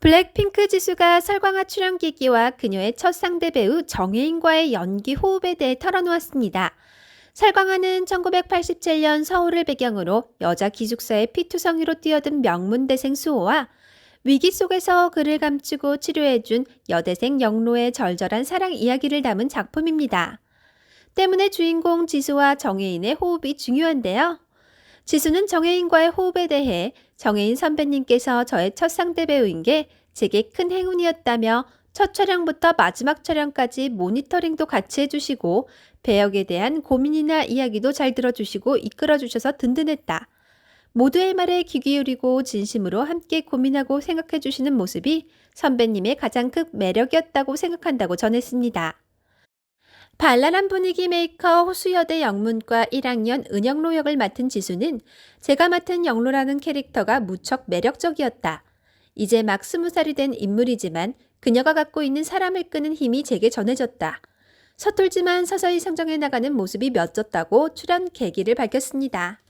블랙핑크 지수가 설광화 출연기기와 그녀의 첫 상대 배우 정혜인과의 연기 호흡에 대해 털어놓았습니다. 설광화는 1987년 서울을 배경으로 여자 기숙사의 피투성이로 뛰어든 명문대생 수호와 위기 속에서 그를 감추고 치료해준 여대생 영로의 절절한 사랑 이야기를 담은 작품입니다. 때문에 주인공 지수와 정혜인의 호흡이 중요한데요. 지수는 정혜인과의 호흡에 대해 정혜인 선배님께서 저의 첫 상대 배우인 게 제게 큰 행운이었다며 첫 촬영부터 마지막 촬영까지 모니터링도 같이 해주시고 배역에 대한 고민이나 이야기도 잘 들어주시고 이끌어주셔서 든든했다. 모두의 말에 귀 기울이고 진심으로 함께 고민하고 생각해주시는 모습이 선배님의 가장 큰 매력이었다고 생각한다고 전했습니다. 발랄한 분위기 메이커 호수여대 영문과 1학년 은영로 역을 맡은 지수는 제가 맡은 영로라는 캐릭터가 무척 매력적이었다. 이제 막 스무 살이 된 인물이지만 그녀가 갖고 있는 사람을 끄는 힘이 제게 전해졌다. 서툴지만 서서히 성장해 나가는 모습이 멋졌다고 출연 계기를 밝혔습니다.